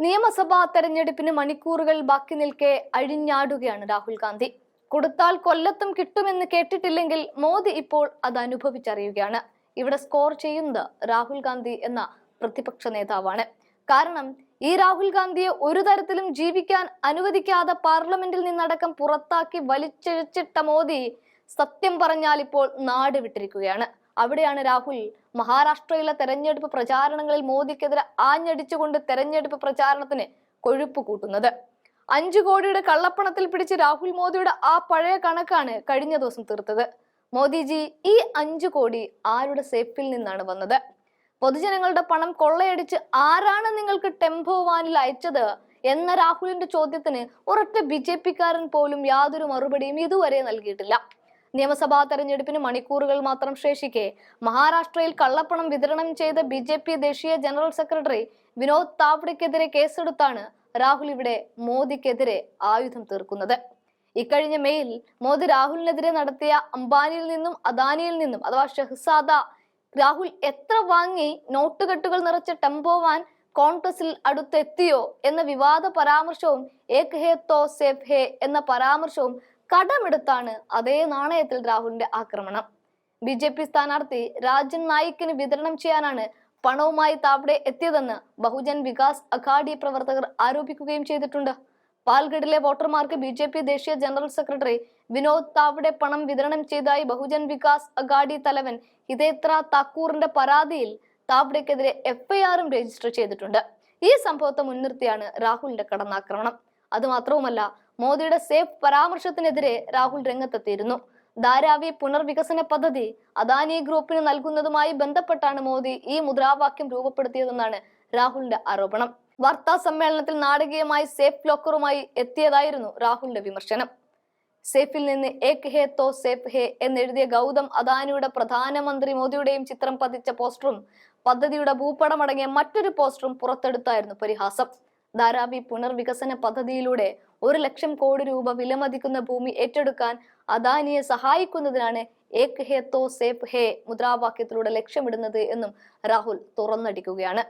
നിയമസഭാ തെരഞ്ഞെടുപ്പിന് മണിക്കൂറുകൾ ബാക്കി നിൽക്കെ അഴിഞ്ഞാടുകയാണ് രാഹുൽ ഗാന്ധി. കൊടുത്താൽ കൊല്ലത്തും കിട്ടുമെന്ന് കേട്ടിട്ടില്ലെങ്കിൽ മോദി ഇപ്പോൾ അത് അനുഭവിച്ചറിയുകയാണ്. ഇവിടെ സ്കോർ ചെയ്യുന്നത് രാഹുൽ ഗാന്ധി എന്ന പ്രതിപക്ഷ നേതാവാണ്. കാരണം ഈ രാഹുൽ ഗാന്ധിയെ ഒരു തരത്തിലും ജീവിക്കാൻ അനുവദിക്കാതെ പാർലമെന്റിൽ നിന്നടക്കം പുറത്താക്കി വലിച്ചിഴച്ചിട്ട മോദി സത്യം പറഞ്ഞാൽ ഇപ്പോൾ നാട് വിട്ടിരിക്കുകയാണ്. അവിടെയാണ് രാഹുൽ. മഹാരാഷ്ട്രയിലെ തെരഞ്ഞെടുപ്പ് പ്രചാരണങ്ങളിൽ മോദിക്കെതിരെ ആഞ്ഞടിച്ചുകൊണ്ട് തെരഞ്ഞെടുപ്പ് പ്രചാരണത്തിന് കൊഴുപ്പ് കൂട്ടുന്നത്. അഞ്ചു കോടിയുടെ കള്ളപ്പണത്തിൽ പിടിച്ച് രാഹുൽ മോദിയുടെ ആ പഴയ കണക്കാണ് കഴിഞ്ഞ ദിവസം തീർത്തത്. മോദിജി ഈ അഞ്ചു കോടി ആരുടെ സേഫിൽ നിന്നാണ് വന്നത്? പൊതുജനങ്ങളുടെ പണം കൊള്ളയടിച്ച് ആരാണ് നിങ്ങൾക്ക് ടെമ്പോ വാനിൽ അയച്ചത് എന്ന രാഹുലിന്റെ ചോദ്യത്തിന് ഒരൊറ്റ ബി ജെ പിക്കാരൻ പോലും യാതൊരു മറുപടിയും ഇതുവരെ നൽകിയിട്ടില്ല. നിയമസഭാ തെരഞ്ഞെടുപ്പിന് മണിക്കൂറുകൾ മാത്രം ശേഷിക്കെ മഹാരാഷ്ട്രയിൽ കള്ളപ്പണം വിതരണം ചെയ്ത ബി ജെ പി ദേശീയ ജനറൽ സെക്രട്ടറി വിനോദ് താവ്ഡെക്കെതിരെ കേസെടുത്താണ് രാഹുൽ ഇവിടെ മോദിക്കെതിരെ ആയുധം തീർക്കുന്നത്. ഇക്കഴിഞ്ഞ മെയിൽ മോദി രാഹുലിനെതിരെ നടത്തിയ അംബാനിയിൽ നിന്നും അദാനിയിൽ നിന്നും അഥവാ ഷെഹ്സാദ രാഹുൽ എത്ര വാങ്ങി നോട്ടുകെട്ടുകൾ നിറച്ച ടെമ്പോ വാൻ കോൺഗ്രസിൽ അടുത്തെത്തിയോ എന്ന വിവാദ പരാമർശവും ഏക് ഹേ തോ സേഫ് ഹേ എന്ന പരാമർശവും കടമെടുത്താണ് അതേ നാണയത്തിൽ രാഹുലിന്റെ ആക്രമണം. ബി ജെ പി സ്ഥാനാർത്ഥി രാജൻ നായിക്കിന് വിതരണം ചെയ്യാനാണ് പണവുമായി താവടെ എത്തിയതെന്ന് ബഹുജൻ വികാസ് അഘാഡി പ്രവർത്തകർ ആരോപിക്കുകയും ചെയ്തിട്ടുണ്ട്. പാൽഗഡിലെ വോട്ടർമാർക്ക് ബി ജെ പി ദേശീയ ജനറൽ സെക്രട്ടറി വിനോദ് താവടെ പണം വിതരണം ചെയ്തതായി ബഹുജൻ വികാസ് അഘാഡി തലവൻ ഹിതേത്ര താക്കൂറിന്റെ പരാതിയിൽ താവ്ഡെക്കെതിരെ എഫ്ഐആറും രജിസ്റ്റർ ചെയ്തിട്ടുണ്ട്. ഈ സംഭവത്തെ മുൻനിർത്തിയാണ് രാഹുലിന്റെ കടന്നാക്രമണം. അതുമാത്രവുമല്ല മോദിയുടെ സേഫ് പരാമർശത്തിനെതിരെ രാഹുൽ രംഗത്തെത്തിയിരുന്നു. ധാരാവി പുനർവികസന പദ്ധതി അദാനി ഗ്രൂപ്പിന് നൽകുന്നതുമായി ബന്ധപ്പെട്ടാണ് മോദി ഈ മുദ്രാവാക്യം രൂപപ്പെടുത്തിയതെന്നാണ് രാഹുലിന്റെ ആരോപണം. വാർത്താ സമ്മേളനത്തിൽ നാടകീയമായി സേഫ് ലോക്കറുമായി എത്തിയതായിരുന്നു രാഹുലിന്റെ വിമർശനം. സേഫിൽ നിന്ന് ഏക് ഹേ തോ സേഫ് ഹേ എന്നെഴുതിയ ഗൗതം അദാനിയുടെ പ്രധാനമന്ത്രി മോദിയുടെയും ചിത്രം പതിച്ച പോസ്റ്ററും പദ്ധതിയുടെ ഭൂപടമടങ്ങിയ മറ്റൊരു പോസ്റ്ററും പുറത്തെടുത്തായിരുന്നു പരിഹാസം. ധാരാവി പുനർവികസന പദ്ധതിയിലൂടെ ഒരു ലക്ഷം കോടി രൂപ വിലമതിക്കുന്ന ഭൂമി ഏറ്റെടുക്കാൻ അദാനിയെ സഹായിക്കുന്നതിനാണ് ഏക് ഹേ തോ സേഫ് ഹേ മുദ്രാവാക്യത്തിലൂടെ ലക്ഷ്യമിടുന്നത് എന്നും രാഹുൽ തുറന്നടിക്കുകയാണ്.